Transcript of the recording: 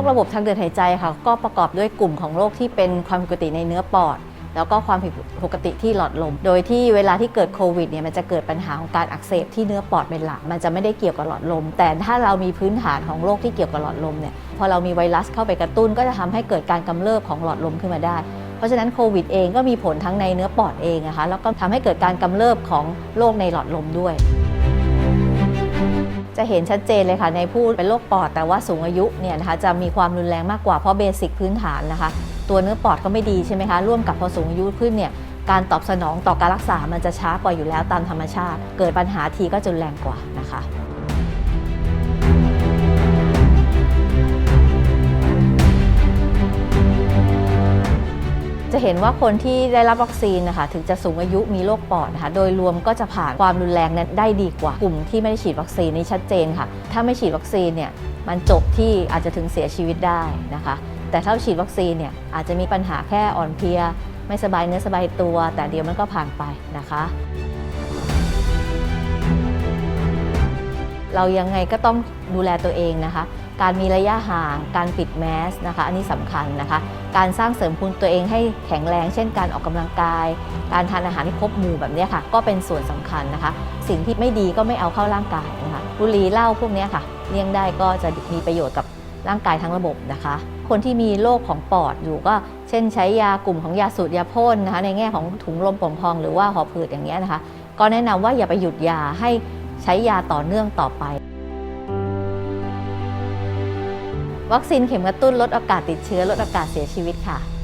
โรคระบบทางเดินหายใจค่ะก็ประกอบด้วยกลุ่มของโรคที่เป็นความผิดปกติในเนื้อปอด แล้วก็ความผิดปกติที่หลอดลม โดยที่เวลาที่เกิดโควิดเนี่ยมันจะเกิดปัญหาของการอักเสบที่เนื้อปอดเป็นหลักมันจะไม่ได้เกี่ยวกับหลอดลม แต่ถ้าเรามีพื้นฐานของโรคที่เกี่ยวกับหลอดลมเนี่ยพอเรามีไวรัสเข้าไปกระตุ้น ก็จะทำให้เกิดการกำเริบของหลอดลมขึ้นมาได้เพราะฉะนั้นโควิดเองก็มีผลทั้งในเนื้อปอดเองนะคะแล้วก็ทำให้เกิดการกำเริบของโรคในหลอดลมด้วย จะเห็นชัดเจนเลยค่ะในผู้เป็นโรคปอดแต่ว่าสูงอายุเนี่ยนะคะจะมีความรุนแรงมากกว่าเพราะเบสิกพื้นฐานนะคะ ตัวเนื้อปอดก็ไม่ดีใช่ไหมคะร่วมกับพอสูงอายุขึ้นเนี่ยการตอบสนองต่อการรักษามันจะช้ากว่าอยู่แล้วตามธรรมชาติ เกิดปัญหาทีก็จะรุนแรงกว่านะคะ จะเห็นว่าคนที่ได้รับวัคซีนนะคะถึงจะสูงอายุมีโรคปอดนะคะโดยรวมก็จะผ่านความรุนแรงนั้นได้ดีกว่ากลุ่มที่ไม่ได้ฉีดวัคซีนนี่ชัดเจนค่ะ ถ้าไม่ฉีดวัคซีนเนี่ยมันจบที่อาจจะถึงเสียชีวิตได้นะคะ แต่ถ้าฉีดวัคซีนเนี่ยอาจจะมีปัญหาแค่อ่อนเพลีย ไม่สบายเนื้อสบายตัว แต่เดี๋ยวมันก็ผ่านไปนะคะเรายังไงก็ต้องดูแลตัวเองนะคะ การมีระยะห่าง การปิดแมสนะคะ อันนี้สำคัญนะคะ การสร้างเสริมภูมิตัวเองให้แข็งแรง เช่นการออกกำลังกาย การทานอาหารที่ครบหมู่แบบนี้ค่ะ ก็เป็นส่วนสำคัญนะคะ สิ่งที่ไม่ดีก็ไม่เอาเข้าร่างกายนะคะบุหรี่เหล้าพวกนี้ค่ะเลี่ยงได้ก็จะมีประโยชน์กับร่างกายทั้งระบบนะคะ คนที่มีโรคของปอดอยู่ก็เช่นใช้ยากลุ่มของยาสูดยาพ่นนะคะ ในแง่ของถุงลมป่องพอง หรือว่าหอบหืดอย่างเงี้ยนะคะ ก็แนะนำว่าอย่าไปหยุดยาให้ใช้ยาต่อเนื่องต่อไป วัคซีนเข็มกระตุ้นลดโอกาสติดเชื้อลดโอกาสเสียชีวิตค่ะ